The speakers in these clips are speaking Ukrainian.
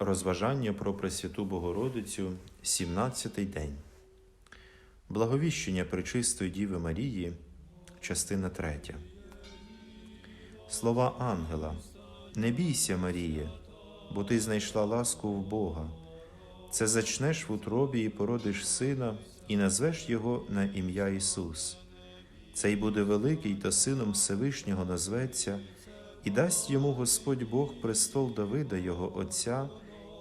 Розважання про Пресвяту Богородицю, 17-й день. Благовіщення Пречистої Діви Марії, частина 3. Слова ангела. Не бійся, Маріє, бо ти знайшла ласку в Бога. Це зачнеш в утробі і породиш сина, і назвеш його на ім'я Ісус. Цей буде великий та сином Всевишнього назветься, і дасть йому Господь Бог престол Давида, його Отця,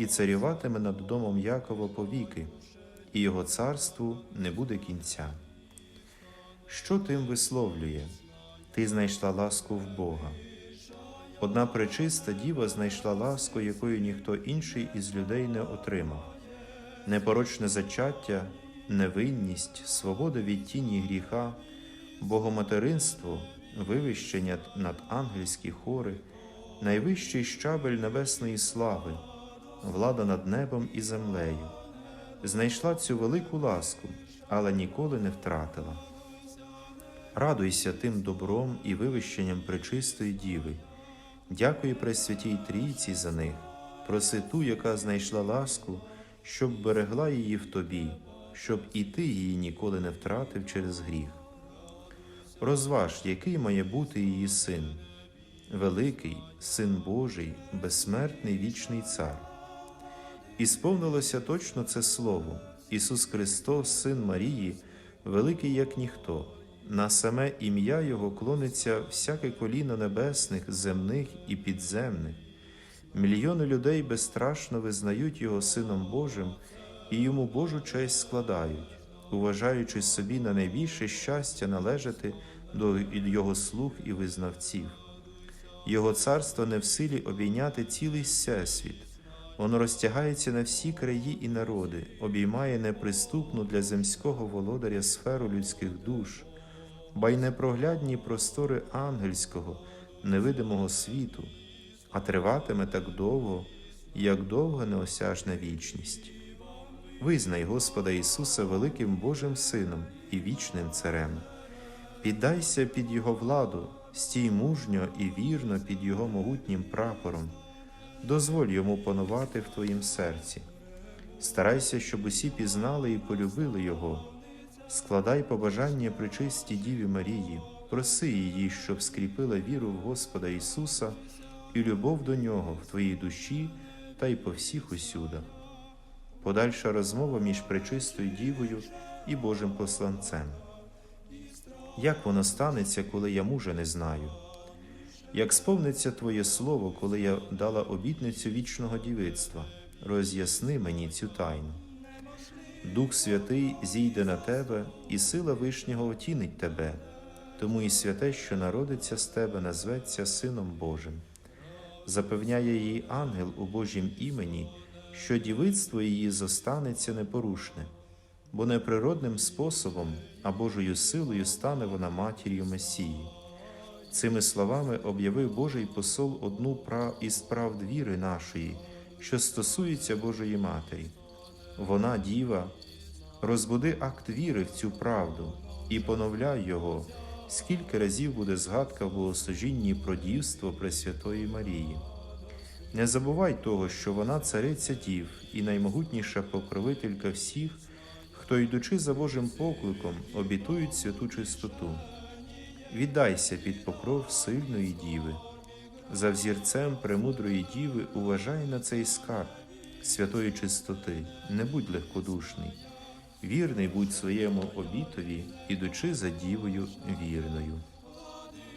і царюватиме над домом Якова повіки, і його царству не буде кінця. Що тим висловлює? Ти знайшла ласку в Бога. Одна пречиста діва знайшла ласку, якою ніхто інший із людей не отримав. Непорочне зачаття, невинність, свобода від тіні гріха, богоматеринство, вивищення над ангельські хори, найвищий щабель небесної слави, влада над небом і землею, знайшла цю велику ласку, але ніколи не втратила. Радуйся тим добром і вивищенням пречистої діви. Дякую Пресвятій Трійці за них, проси ту, яка знайшла ласку, щоб берегла її в тобі, щоб і ти її ніколи не втратив через гріх. Розваж, який має бути її син, великий, син Божий, безсмертний вічний цар. І сповнилося точно це слово Ісус Христос, Син Марії, великий як ніхто. На саме ім'я Його клониться всяке коліно небесних, земних і підземних. Мільйони людей безстрашно визнають Його Сином Божим і йому Божу честь складають, уважаючи собі на найбільше щастя належати до Його слуг і визнавців. Його царство не в силі обійняти цілий всесвіт. Воно розтягається на всі краї і народи, обіймає неприступну для земського володаря сферу людських душ, ба й непроглядні простори ангельського, невидимого світу, а триватиме так довго, як довга неосяжна вічність. Визнай Господа Ісуса великим Божим Сином і вічним Царем. Піддайся під Його владу, стій мужньо і вірно під Його могутнім прапором. Дозволь йому панувати в твоїм серці. Старайся, щоб усі пізнали і полюбили Його. Складай побажання причистій Діві Марії, проси її, щоб скріпила віру в Господа Ісуса і любов до Нього в твоїй душі та й по всіх усюдах. Подальша розмова між пречистою Дівою і Божим посланцем. Як воно станеться, коли я мужа не знаю? Як сповниться Твоє Слово, коли я дала обітницю вічного дівицтва, роз'ясни мені цю тайну. Дух Святий зійде на тебе, і сила Вишнього отінить тебе, тому і святе, що народиться з тебе, назветься Сином Божим. Запевняє її ангел у Божім імені, що дівицтво її зостанеться непорушне, бо не природним способом, а Божою силою стане вона матір'ю Месії. Цими словами об'явив Божий посол одну із правд віри нашої, що стосується Божої Матері. Вона, діва, розбуди акт віри в цю правду і поновляй його, скільки разів буде згадка в богослужінні про дівство Пресвятої Марії. Не забувай того, що вона цариця дів і наймогутніша покровителька всіх, хто, йдучи за Божим покликом, обітують святу чистоту. Віддайся під покров сильної діви. За взірцем премудрої діви уважай на цей скарб святої чистоти, не будь легкодушний, вірний будь своєму обітові, ідучи за дівою вірною.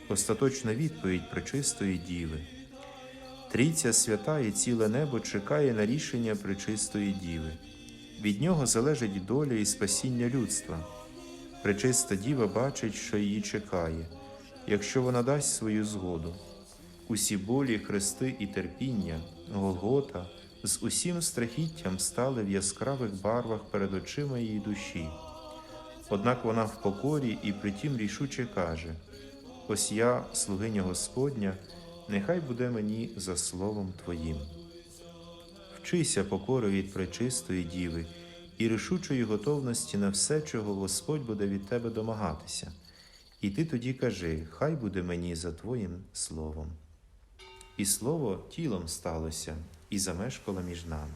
Остаточна відповідь пречистої діви. Трійця свята і ціле небо чекає на рішення пречистої діви. Від нього залежить доля і спасіння людства. Пречиста діва бачить, що її чекає, якщо вона дасть свою згоду. Усі болі, хрести і терпіння, Голгота з усім страхіттям стали в яскравих барвах перед очима її душі. Однак вона в покорі і притім рішуче каже: Ось я, слугиня Господня, нехай буде мені за словом Твоїм. Вчися покори від пречистої діви і рішучої готовності на все, чого Господь буде від тебе домагатися. І ти тоді кажи, хай буде мені за Твоїм словом. І слово тілом сталося, і замешкала між нами.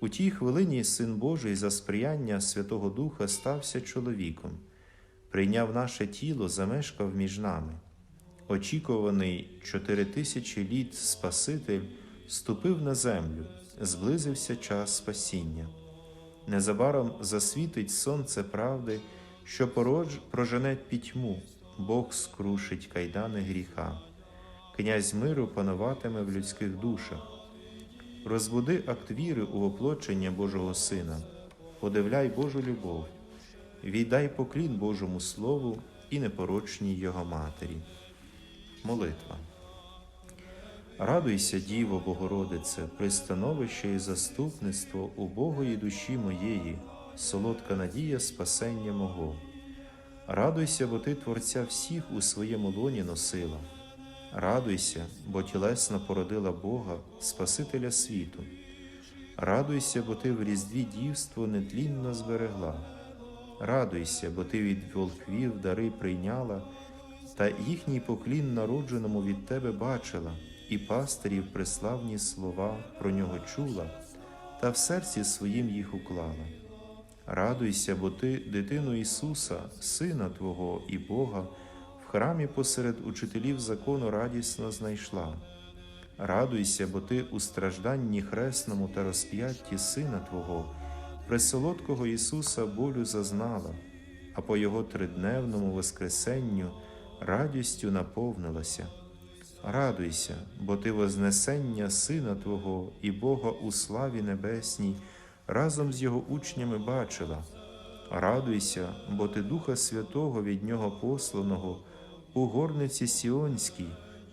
У тій хвилині Син Божий за сприяння Святого Духа стався чоловіком, прийняв наше тіло, замешкав між нами. Очікуваний чотири тисячі літ Спаситель ступив на землю, зблизився час спасіння. Незабаром засвітить сонце правди, що породж... прожене пітьму, Бог скрушить кайдани гріха, князь миру пануватиме в людських душах. Розбуди акт віри у воплочення Божого Сина, подивляй Божу любов, віддай поклін Божому Слову і непорочній Його Матері. Молитва. Радуйся, Діво Богородице, пристановище і заступництво убогої душі моєї, солодка надія спасення мого. Радуйся, бо ти Творця всіх у своєму лоні носила. Радуйся, бо тілесно породила Бога, Спасителя світу. Радуйся, бо ти в різдві дівство нетлінно зберегла. Радуйся, бо ти від волхвів дари прийняла, та їхній поклін народженому від тебе бачила, і пастирів преславні слова про нього чула, та в серці своїм їх уклала. Радуйся, бо ти, дитину Ісуса, Сина Твого і Бога, в храмі посеред учителів закону радісно знайшла. Радуйся, бо ти у стражданні хресному та розп'ятті Сина Твого, пресолодкого Ісуса болю зазнала, а по Його тридневному воскресенню радістю наповнилася. Радуйся, бо ти вознесення Сина Твого і Бога у славі небесній разом з Його учнями бачила. Радуйся, бо ти Духа Святого від Нього посланого у горниці Сіонській,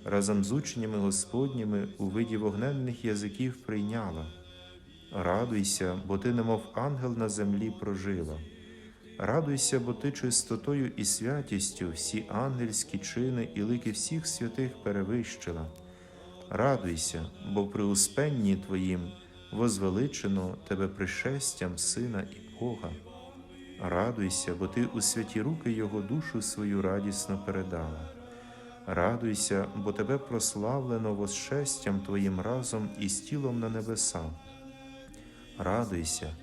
разом з учнями Господніми у виді вогненних язиків прийняла. Радуйся, бо ти, немов ангел на землі прожила. Радуйся, бо ти чистотою і святістю всі ангельські чини і лики всіх святих перевищила. Радуйся, бо при успенні Твоїм возвеличено тебе пришестям Сина і Бога. Радуйся, бо ти у святі руки Його душу свою радісно передала. Радуйся, бо тебе прославлено восшестям Твоїм разом із тілом на небеса. Радуйся,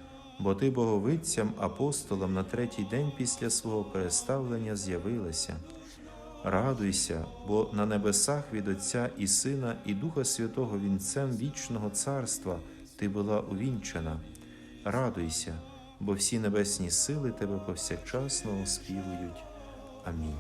бо ти боговицям апостолам на третій день після свого переставлення з'явилася. Радуйся, бо на небесах від Отця і Сина, і Духа Святого Вінцем вічного царства ти була увінчена. Радуйся, бо всі небесні сили тебе повсякчасно оспівують. Амінь.